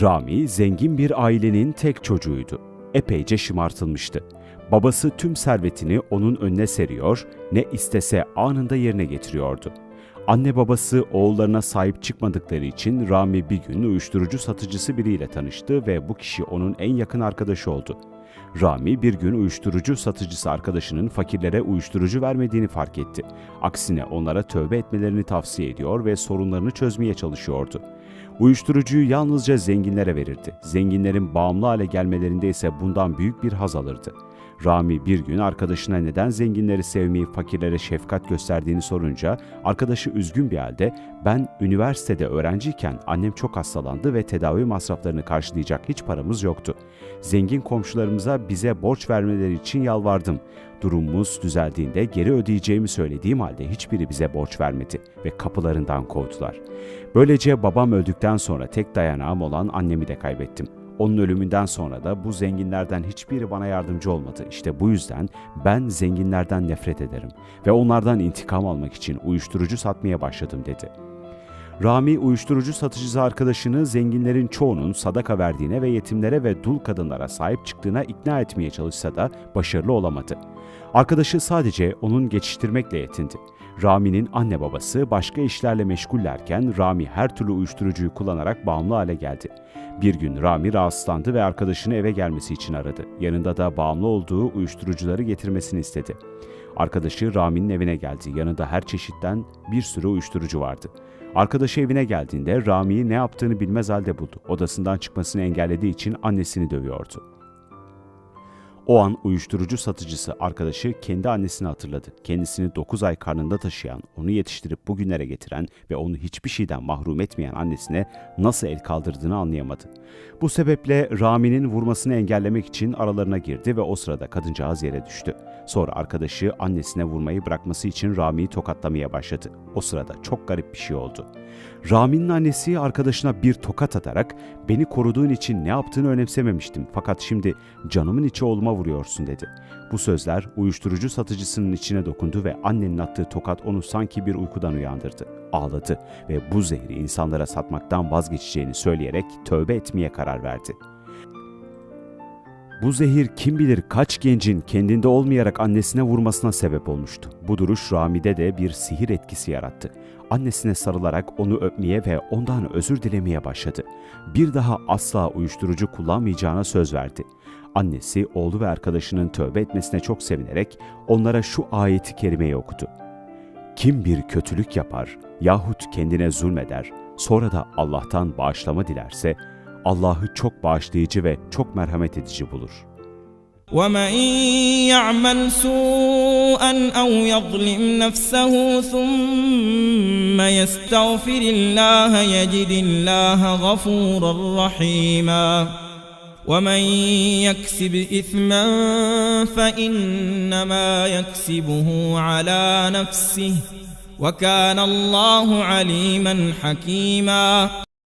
Rami zengin bir ailenin tek çocuğuydu. Epeyce şımartılmıştı. Babası tüm servetini onun önüne seriyor, ne istese anında yerine getiriyordu. Anne babası oğullarına sahip çıkmadıkları için Rami bir gün uyuşturucu satıcısı biriyle tanıştı ve bu kişi onun en yakın arkadaşı oldu. Rami bir gün uyuşturucu satıcısı arkadaşının fakirlere uyuşturucu vermediğini fark etti. Aksine onlara tövbe etmelerini tavsiye ediyor ve sorunlarını çözmeye çalışıyordu. Uyuşturucuyu yalnızca zenginlere verirdi. Zenginlerin bağımlı hale gelmelerinde ise bundan büyük bir haz alırdı. Rami bir gün arkadaşına neden zenginleri sevmeyi, fakirlere şefkat gösterdiğini sorunca arkadaşı üzgün bir halde ben üniversitede öğrenciyken annem çok hastalandı ve tedavi masraflarını karşılayacak hiç paramız yoktu. Zengin komşularımıza bize borç vermeleri için yalvardım. Durumumuz düzeldiğinde geri ödeyeceğimi söylediğim halde hiçbiri bize borç vermedi ve kapılarından kovdular. Böylece babam öldükten sonra tek dayanağım olan annemi de kaybettim. Onun ölümünden sonra da bu zenginlerden hiçbiri bana yardımcı olmadı. İşte bu yüzden ben zenginlerden nefret ederim ve onlardan intikam almak için uyuşturucu satmaya başladım dedi. Rami uyuşturucu satıcısı arkadaşını zenginlerin çoğunun sadaka verdiğine ve yetimlere ve dul kadınlara sahip çıktığına ikna etmeye çalışsa da başarılı olamadı. Arkadaşı sadece onun geçiştirmekle yetindi. Rami'nin anne babası başka işlerle meşgullerken Rami her türlü uyuşturucuyu kullanarak bağımlı hale geldi. Bir gün Rami rahatsızlandı ve arkadaşını eve gelmesi için aradı. Yanında da bağımlı olduğu uyuşturucuları getirmesini istedi. Arkadaşı Rami'nin evine geldi. Yanında her çeşitten bir sürü uyuşturucu vardı. Arkadaşı evine geldiğinde Rami'yi ne yaptığını bilmez halde buldu. Odasından çıkmasını engellediği için annesini dövüyordu. O an uyuşturucu satıcısı arkadaşı kendi annesini hatırladı. Kendisini 9 ay karnında taşıyan, onu yetiştirip bugünlere getiren ve onu hiçbir şeyden mahrum etmeyen annesine nasıl el kaldırdığını anlayamadı. Bu sebeple Rami'nin vurmasını engellemek için aralarına girdi ve o sırada kadıncağız yere düştü. Sonra arkadaşı annesine vurmayı bırakması için Rami'yi tokatlamaya başladı. O sırada çok garip bir şey oldu. Rami'nin annesi arkadaşına bir tokat atarak beni koruduğun için ne yaptığını önemsememiştim fakat şimdi canımın içi vuruyorsun dedi. Bu sözler uyuşturucu satıcısının içine dokundu ve annenin attığı tokat onu sanki bir uykudan uyandırdı. Ağladı ve bu zehri insanlara satmaktan vazgeçeceğini söyleyerek tövbe etmeye karar verdi. Bu zehir kim bilir kaç gencin kendinde olmayarak annesine vurmasına sebep olmuştu. Bu duruş Rami'de de bir sihir etkisi yarattı. Annesine sarılarak onu öpmeye ve ondan özür dilemeye başladı. Bir daha asla uyuşturucu kullanmayacağına söz verdi. Annesi oğlu ve arkadaşının tövbe etmesine çok sevinerek onlara şu ayeti kerimeyi okudu. Kim bir kötülük yapar yahut kendine zulmeder, sonra da Allah'tan bağışlama dilerse, Allah'ı çok bağışlayıcı ve çok merhamet edici bulur. ومن يعمل سوءا او يظلم نفسه ثم يستغفر الله يجد الله غفورا رحيما ومن يكسب اثما فانما يكسبه على نفسه وكان الله عليما حكيما